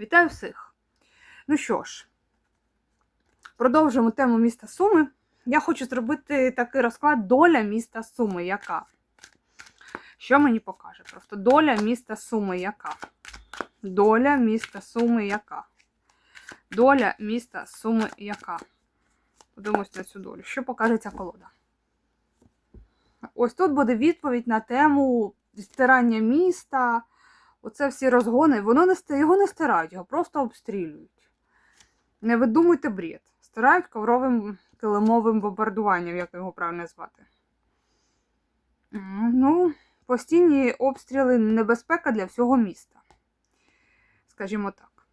Вітаю всіх! Ну що ж, продовжуємо тему міста Суми. Я хочу зробити такий розклад доля міста Суми. Яка? Що мені покаже? Просто доля міста Суми яка? Доля міста Суми яка? Доля міста Суми яка? Подивимось на цю долю. Що покаже ця колода? Ось тут буде відповідь на тему стирання міста. Оце всі розгони, воно не його не стирають, його просто обстрілюють. Не видумуйте бред. Стирають ковровим килимовим бомбардуванням, як його правильно назвати. М, Ну, постійні обстріли небезпека для всього міста. Скажімо так.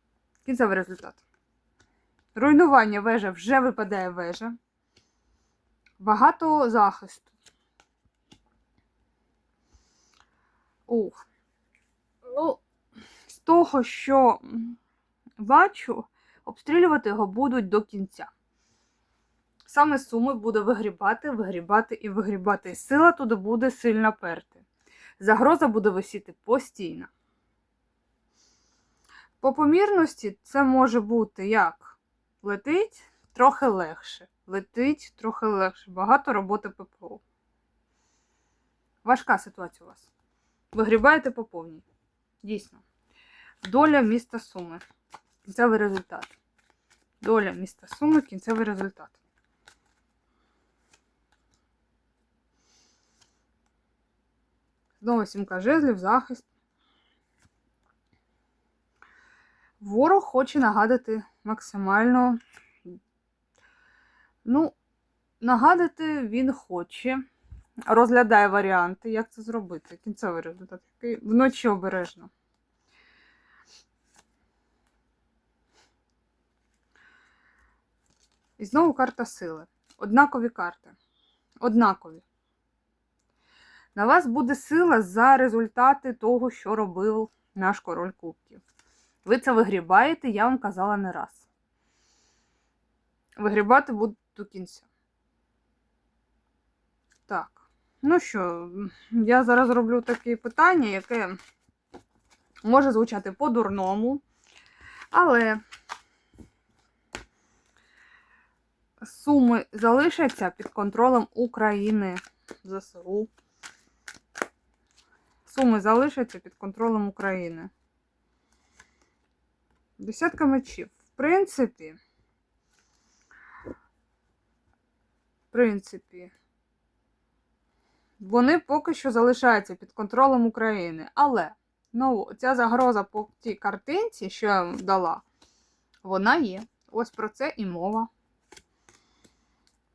Кінцевий результат. Руйнування вежа вже випадає вежа. Багато захисту. Ух. Того, що бачу, обстрілювати його будуть до кінця. Саме суми буде вигрібати, вигрібати і вигрібати. І сила туди буде сильно перти. Загроза буде висіти постійно. По помірності це може бути як летить трохи легше. Летить трохи легше. Багато роботи ППО. Важка ситуація у вас. Вигрібаєте по повній. Дійсно. Доля міста Суми. Кінцевий результат. Доля міста Суми, кінцевий результат. Знову сімка жезлів, захист. Ворог хоче нагадати максимально. Ну, нагадати він хоче. Розглядає варіанти, як це зробити. Кінцевий результат. Вночі обережно. І знову карта сили. Однакові карти. Однакові. На вас буде сила за результати того, що робив наш король кубків. Ви це вигрібаєте, я вам казала не раз. Вигрібати будуть до кінця. Так. Ну що, я зараз роблю таке питання, яке може звучати по-дурному, але суми залишаться під контролем України ЗСУ. Суми залишаться під контролем України. Десятка мечів. В принципі, в принципі, вони поки що залишаються під контролем України. Але, ну, ця загроза по тій картинці, що я вам дала, вона є. Ось про це і мова.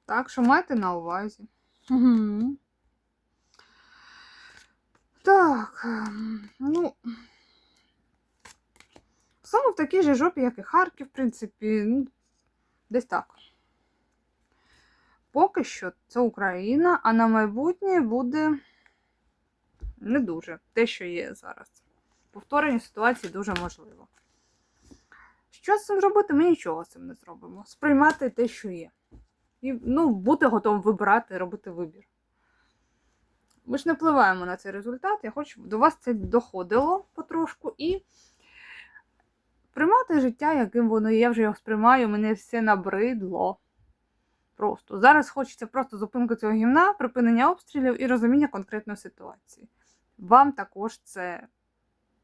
Так що майте на увазі. Угу. Так, ем, ну. Саме в такій же жопі, як і Харків, в принципі, ну, десь так. Поки що це Україна, а на майбутнє буде не дуже те, що є зараз. Повторення ситуації дуже можливо. Що з цим робити? Ми нічого з цим не зробимо. Сприймати те, що є. І ну, бути готовим вибирати, робити вибір. Ми ж не впливаємо на цей результат. Я хочу, до вас це доходило потрошку і приймати життя, яким воно є. Я вже його сприймаю, мене все набридло. Просто. Зараз хочеться просто зупинку цього гімна, припинення обстрілів і розуміння конкретної ситуації. Вам також це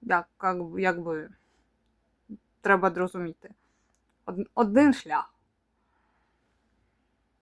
як, як, якби треба зрозуміти. Од- Один шлях.